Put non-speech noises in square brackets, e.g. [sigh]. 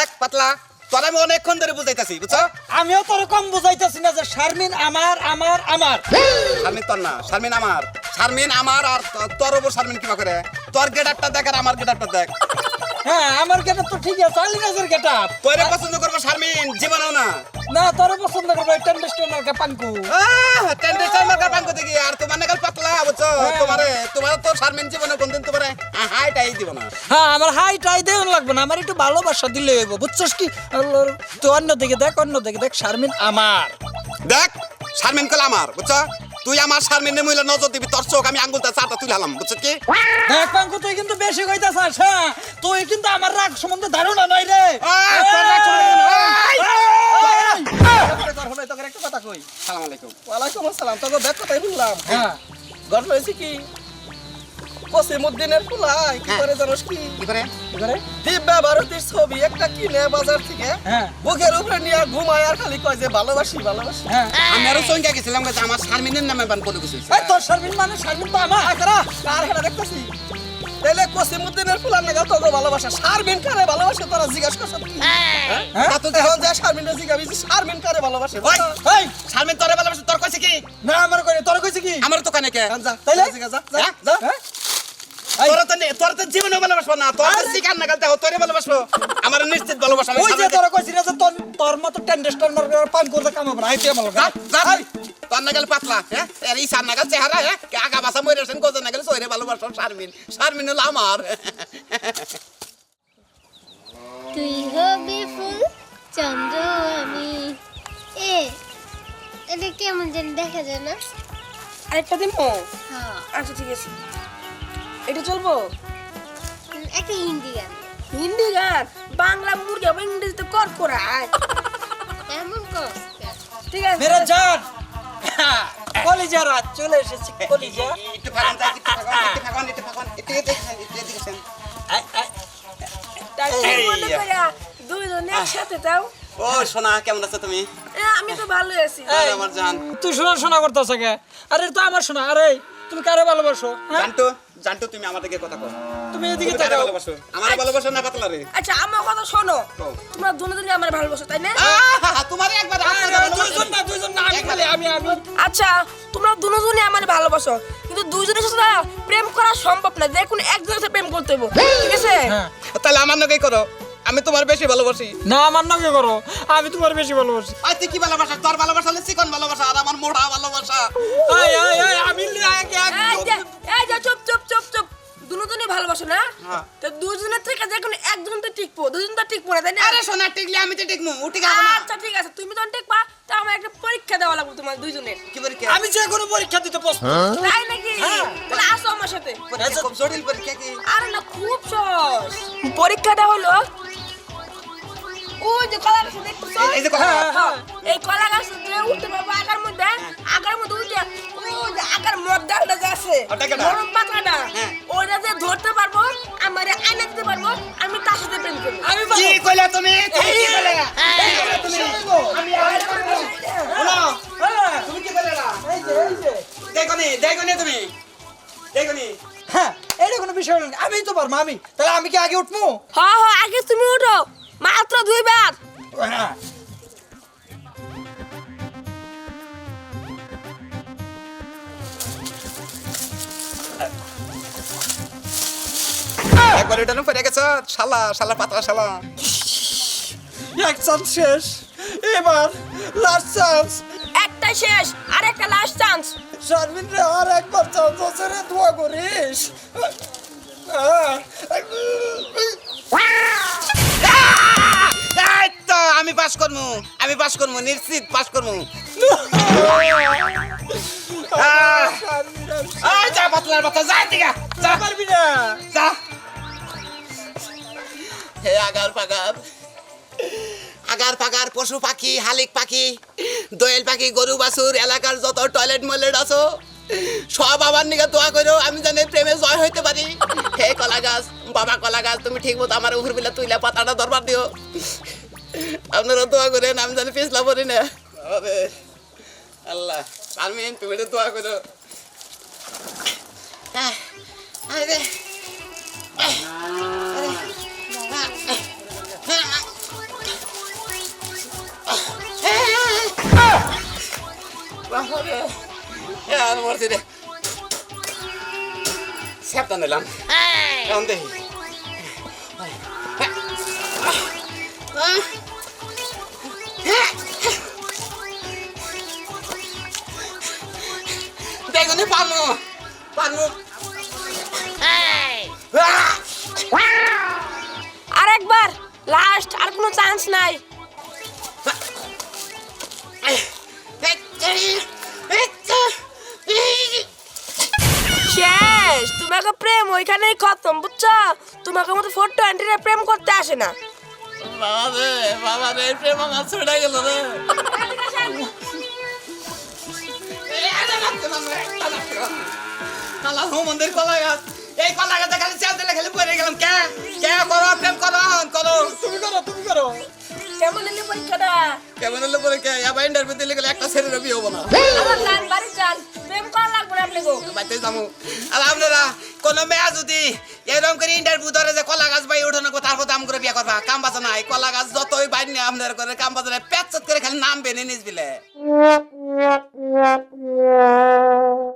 দেখ পাতলা তোর আমি অনেকক্ষণ ধরে বুঝাইতাছি বুঝছ? আমিও তোর কম বুঝাইতেছি না যে শারমিন আমার আমার আমার। শারমিন তোর না শারমিন আমার। শারমিন আমার আর তোর ওপর শারমিন কিবা করে? তোর গেটারটা দেখ আর আমার গেটারটা দেখ। হ্যাঁ আমার গেটা তো ঠিক আছে আলিনাজের গেটা তোরে পছন্দ করব শারমিন জীবনও না। না তোর পছন্দ করব টেন স্টোনের পাঙ্কু আহ, টেন্ডে চাইমার কার দেখি আর তোমার নাগাল পাতলা বুঝছ? হ্যাঁ। তোমারে তোমার তো শারমিন জীবনে কোনদিন তোমারে হাইটাই দিব না। হ্যাঁ আমার হাই টাই দেও লাগবে না আমার একটু ভালোবাসা দিলে হইব বুঝছস কি? তুই অন্য দিকে দেখ অন্য দিকে দেখ শারমিন আমার। দেখ শারমিন কল আমার বুঝছ? তুই আমার শারমিনের মহিলা নজর দিবি তোর চোখ আমি আঙ্গুলটা চাটা তুলে হালাম বুঝছ কি? দেখ পাঙ্কু তুই কিন্তু বেশি কইতাছাস হ্যাঁ? তুই কিন্তু আমার রাগ সম্বন্ধে ধারণা নাই রে। তোর রাগ সম্বন্ধে নাই। তোকে একটা কথা কই। সালাম আলাইকুম। ওয়ালাইকুম আসসালাম তোকে ব্যাগ কথাই বললাম। হ্যাঁ। ঘটনা হয়েছে কি? কসিমুদ্দিনের পোলাই কি হ্যাঁ। করে জানোস কি? কি করে? কি করে? দিব্যা ভারতীর ছবি একটা কিনে বাজার থেকে হ্যাঁ। বুকের উপরে নিয়ে ঘুমায় আর খালি কয় যে ভালোবাসি ভালোবাসি। হ্যাঁ। আমি আরও সঙ্গে গেছিলাম যে আমার শারমিনের নামে বান বলে কিছু এই তোর শারমিন মানে? শারমিন তো আমার। কারা। কার হেলা দেখতেছি। তাইলে কসিমুদ্দিনের পোলার নাগা তোকে ভালোবাসা। শারমিন কারে ভালোবাসে তোরা জিজ্ঞাসা করছ কি? হ্যাঁ? তা তো এখন যে শারমিনের জিজ্ঞাসি যে শারমিন কারে ভালোবাসে? ওই এই শারমিন তোরে ভালোবাসে তোর কইছে কি? না আমার কই তোর কইছে কি? আমার তো কানে কে? যা তাইলে? যা যা যা। তোর তো তোর তো জীবনে ভালোবাসবো না। তোর তো শিকার না গেলতে তোরে ভালোবাসবো। আমার নিশ্চিত ভালোবাসা আমি ওই যে তোর কইছি না যে তোর তোর মতো টেন স্টোনের পান করতে কাম হবে আইতে আমার যা, যা, তোর নাগাল পাতলা হ্যাঁ? এর এই সার নাগাল চেহারা হ্যাঁ? কে বাসা মরে কোজন নাগাল সইরে ভালোবাসো শারমিন। শারমিন হলো আমার। তুই হবি ফুল চন্দ্র আমি। এ এটা কেমন যেন দেখা যায় না? আরেকটা দিমো? হ্যাঁ। আচ্ছা ঠিক আছে। এটা চলবো? একটা হিন্দি গান হিন্দি গান বাংলা মুরগি হবে ইংরেজিতে কর করায় এমন কর ঠিক আছে। মেরে জান! কলিজা রাত চলে এসেছি কলিজা। একটু ফাগান একটু ফাগান একটু ফাগান একটু ফাগান একটু দেখেছেন একটু তাই মনে দুইজন একসাথে তাও ও সোনা কেমন আছো তুমি? এ, আমি তো ভালো আছি। আমার জান। তুই শোনা শোনা করতেছ কে? আরে তো আমার শোনা আরে তুমি কারে ভালোবাসো হ্যাঁ? জানতো জানতো তুমি আমার দিকে কথা কও। তুমি এদিকে তাকাও। ভালোবাসো? আমার ভালোবাসো না পাতলা রে আচ্ছা আমার কথা শোনো। তোমরা দুজনে আমার ভালোবাসো তাই না? আহা, তোমারই একবার আরে, দুইজন না দুইজন না আমি বলি আমি আমি। আচ্ছা তোমরা দুজনে আমার ভালোবাসো কিন্তু দুইজনের সাথে প্রেম করা সম্ভব না। যে কোনো একজনের সাথে প্রেম করতে হবে ঠিক আছে? হ্যাঁ। তাহলে আমার নাকি করো? আমি তোমার বেশি ভালোবাসি। না আমার নাকি করো? আমি তোমার বেশি ভালোবাসি। আই তুই কি ভালোবাসা? তোর ভালোবাসা হলে চিকন ভালোবাসা আর আমার মোটা ভালোবাসা। আয় আয় আয় আমি আগে আগে এই যে চুপ। ভালোবাসো না? হ্যাঁ। তো দুজনের থেকে যে কোনো একজন তো টিকবো দুজন তো টিকবো না তাই না? আরে সোনা টিকলে আমি তো টিকবো ও না। আচ্ছা ঠিক আছে তুমি তো টিকবা তো আমার একটা পরীক্ষা দেওয়া লাগবে তোমার দুইজনের। কি পরীক্ষা? আমি যে কোনো পরীক্ষা দিতে প্রস্তুত। তাই নাকি? হ্যাঁ। তাহলে আসো আমার সাথে। পরীক্ষা খুব জটিল পরীক্ষা কি? আরে না খুব সহজ। পরীক্ষাটা হলো ওই যে কলা গাছ দেখতেছো এই- এই যে কথা হ্যাঁ, এই কলা গাছ দিয়ে উঠতে পারব আগার মধ্যে আগার মধ্যে উঠে ওই যে আগার মধ্যে যে আছে ওটা? নরম পাতাটা হ্যাঁ। ওইটা যে ধরতে পারব আমার আইনে দিতে পারব আমি তার সাথে প্রেম করব। আমি কি কইলা তুমি? তুমি কি কইলা? শোনো। তুমি কি কইলা? দেখো নি দেখো নি তুমি? দেখো নি হ্যাঁ এটা কোনো বিষয় না আমি তো পারব আমি। তাহলে আমি কি আগে উঠবো? হ্যাঁ হ্যাঁ আগে তুমি উঠো। মাত্র দুইবার হ্যাঁ একবার এটা পড়ে গেছে শালা শালা পাতলা শালা। এক চান্স শেষ। এবার লাস্ট চান্স একটা শেষ আর একটা লাস্ট চান্স শারমিন রে আর একবার চান্স আছে রে দোয়া করিস। আহ, পাস করমু নিশ্চিত পাস এই [laughs] যা পাতলার পাতলা যা দিগা যা। পারবি না। যা। হে আগার পাগার। আগার পাগার পশু পাখি হালিক পাখি দোয়েল পাখি গরু বাছুর এলাকার যত টয়লেট ময়লেট আছো সব আবার নিকে দোয়া করো আমি জানি প্রেমে জয় হইতে পারি। হে কলা গাছ বাবা কলা গাছ তুমি ঠিক মতো আমার উপর বিলা তুইলা পাতাটা দরবার দিও। আপনারা দোয়া করেন আমি জানি পিছলা পড়ি না। আল্লাহ আমি তুমি দোয়া করো। সেপ্তান দিলাম দেখি। দেখুন পানু পানু আরেকবার লাস্ট আর কোনো চান্স নাই। শেষ, তোমাকে প্রেম ওইখানেই খতম, বুঝছ? তোমাকে মতো ফোর টোয়েন্টিরে প্রেম করতে আসে না। বাবা রে বাবা রে প্রেম আমার ছড়ে গেল রে। কালা মন্দির কলা গাছ। এই কলা গাছে খালি চাল দিলে খালি পড়ে গেলাম। কে? কে? করো প্রেম করো করো। তুমি করো তুমি করো। কেমন নিলে পরীক্ষাটা? কেমন হলে পরে কে আবার ইন্টারভিউ দিলে গেলে একটা ছেড়ে রবি হব না। আমার বাড়ি যান প্রেম করা লাগবে আপনি গো বাইতে যাব। আর আপনারা কোনো মেয়া যদি এরকম করে ইন্টারভিউ ধরে যে কলা গাছ বাই উঠানো তারপর দাম করে বিয়ে করবা। কাম বাজা নাই, কলা গাছ যতই বাইর নিয়ে আপনার করে কাম বাজা নাই পেট করে খালি নাম বেনে নিস বিলে।